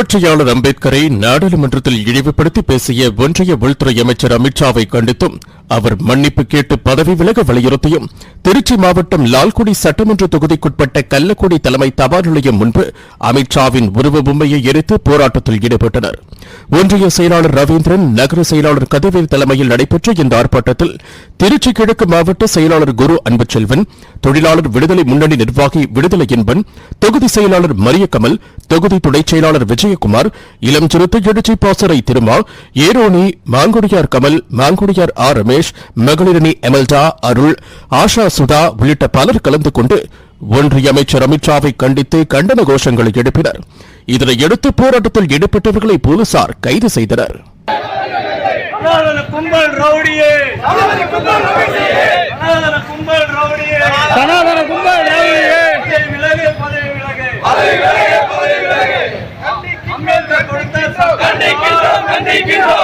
புரட்சியாளர் அம்பேத்கரை நாடாளுமன்றத்தில் இழிவுபடுத்தி பேசிய ஒன்றிய உள்துறை அமைச்சர் அமித்ஷாவை கண்டித்தும் அவர் மன்னிப்பு கேட்டு பதவி விலக வலியுறுத்தியும் திருச்சி மாவட்டம் லால்குடி சட்டமன்ற தொகுதிக்குட்பட்ட கள்ளக்குடி தலைமை தபால் நிலையம் முன்பு அமித்ஷாவின் உருவ பொம்மையை எரித்து போராட்டத்தில் ஈடுபட்டனர். ஒன்றிய செயலாளர் ரவீந்திரன் நகர செயலாளர் கதிர்வேல் தலைமையில் நடைபெற்ற இந்த ஆர்ப்பாட்டத்தில் திருச்சி கிழக்கு மாவட்ட செயலாளர் குரு அன்புச்செல்வன் தொழிலாளர் விடுதலை முன்னணி நிர்வாகி விடுதலை என்பன் தொகுதி செயலாளர் மரியக்கமல் தொகுதி துணைச் செயலாளர் விஜய் விஜயகுமார் இளம் சிறுத்தை எழுச்சி பாசறை திருமா ஏரோனி மாங்குடியார் கமல் மாங்குடியார் ஆர் ரமேஷ் மகளிரணி எமல்டா அருள் ஆஷா சுதா உள்ளிட்ட பலர் கலந்து கொண்டு ஒன்றிய அமைச்சர் அமித்ஷாவை கண்டித்து கண்டன கோஷங்களை எழுப்பினர். இதனையடுத்து போராட்டத்தில் ஈடுபட்டவர்களை போலீசார் கைது செய்தனர். கும்பல் ரவுடியே! Hadi Gülhan!